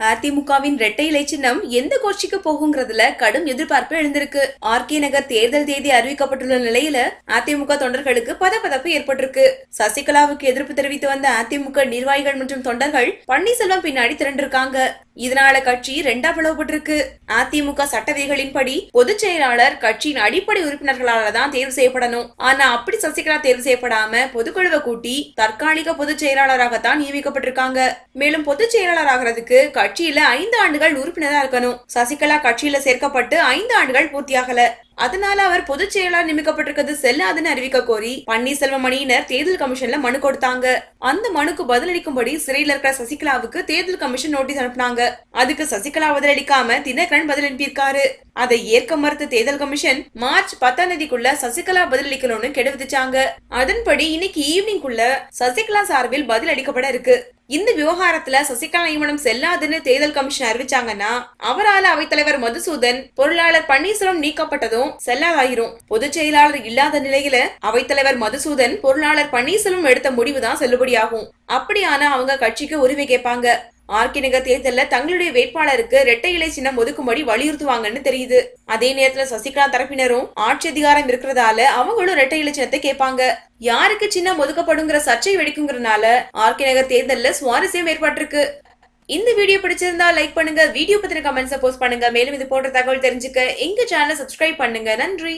அதிமுகவின் இரட்டை இலை சின்னம் எந்த கோஷ்டிக்கு போகுங்கிறதுல கடும் எதிர்பார்ப்பு எழுந்திருக்கு. ஆர்கே நகர் தேர்தல் தேதி அறிவிக்கப்பட்டுள்ள நிலையில அதிமுக தொண்டர்களுக்கு பதப்பதப்பு ஏற்பட்டிருக்கு. சசிகலாவுக்கு எதிர்ப்பு தெரிவித்து வந்த அதிமுக நிர்வாகிகள் மற்றும் தொண்டர்கள் பன்னீர்செல்வம் பின்னாடி திரண்டிருக்காங்க. இதனால கட்சி ரெண்டா பிளவுபட்டிருக்கு அதிமுக சட்டவிதிகளின்படி பொதுச் செயலாளர் கட்சியின் அடிப்படை உறுப்பினர்களால தான் தேர்வு செய்யப்படணும். ஆனா அப்படி சசிகலா தேர்வு செய்யப்படாம பொதுக்குழுவை கூட்டி தற்காலிக பொதுச் செயலாளராகத்தான் நியமிக்கப்பட்டிருக்காங்க. மேலும் பொதுச் செயலாளர் ஆகிறதுக்கு கட்சியில ஐந்து ஆண்டுகள் உறுப்பினரா இருக்கணும். சசிகலா கட்சியில சேர்க்கப்பட்டு ஐந்து ஆண்டுகள் பூர்த்தியாகல. அதனால அவர் பொதுச் செயலாளர் நியமிக்கப்பட்டிருக்கிறது. செல்லாதுன்னு அறிவிக்க கோரி பன்னீர்செல்வம் அணியினர் தேர்தல் கமிஷன்ல மனு கொடுத்தாங்க. அந்த மனுக்கு பதிலளிக்கும்படி சிறையில் இருக்கிற சசிகலாவுக்கு தேர்தல் கமிஷன் நோட்டீஸ் அனுப்புனாங்க. அதுக்கு சசிகலா பதிலளிக்காம தினகரன் பதில் அனுப்பியிருக்காரு அதை ஏற்க மறுத்த தேர்தல் கமிஷன் மார்ச் பத்தாம் தேதிக்குள்ள சசிகலா பதிலளிக்கணும்னு கெடுவிதிச்சாங்க. அதன்படி இன்னைக்கு ஈவினிங்குள்ள சசிகலா சார்பில் பதில் அளிக்கப்பட இருக்கு. இந்த விவகாரத்துல சசிகலா நியமனம் செல்லாதுன்னு தேர்தல் கமிஷன் அறிவிச்சாங்கன்னா அவரால அவைத்தலைவர் மதுசூதன் பொருளாளர் பன்னீர்செல்வம் நீக்கப்பட்டதும் செல்லாதாயிரும். பொதுச் செயலாளர் இல்லாத நிலையில அவைத்தலைவர் மதுசூதன் பொருளாளர் பன்னீர்செல்வம் எடுத்த முடிவுதான் செல்லுபடியாகும். அப்படியானா அவங்க கட்சிக்கு உரிமை கேட்பாங்க? ஆர்கே நகர் தேர்தல்ல தங்களுடைய வேட்பாளருக்கு இரட்டை இலை சின்னம் ஒதுக்கும்படி வலியுறுத்துவாங்கன்னு தெரியுது. அதே நேரத்துல சசிகலா தரப்பினரும் ஆட்சி அதிகாரம் இருக்கிறதால அவங்களும் இரட்டை இலை சின்னத்தை கேட்பாங்க. யாருக்கு சின்னம் ஒதுக்கப்படுங்கிற சர்ச்சை வெடிக்குங்கிறனால ஆர்கே நகர் தேர்தல்ல சுவாரஸ்யம் ஏற்பட்டிருக்கு. இந்த வீடியோ பிடிச்சிருந்தா லைக் பண்ணுங்க வீடியோ பத்தின கமெண்ட்ஸை போஸ்ட் பண்ணுங்க. மேலும் இது போன்ற தகவல் தெரிஞ்சுக்க எங்க சேனலை சப்ஸ்கிரைப் பண்ணுங்க. நன்றி.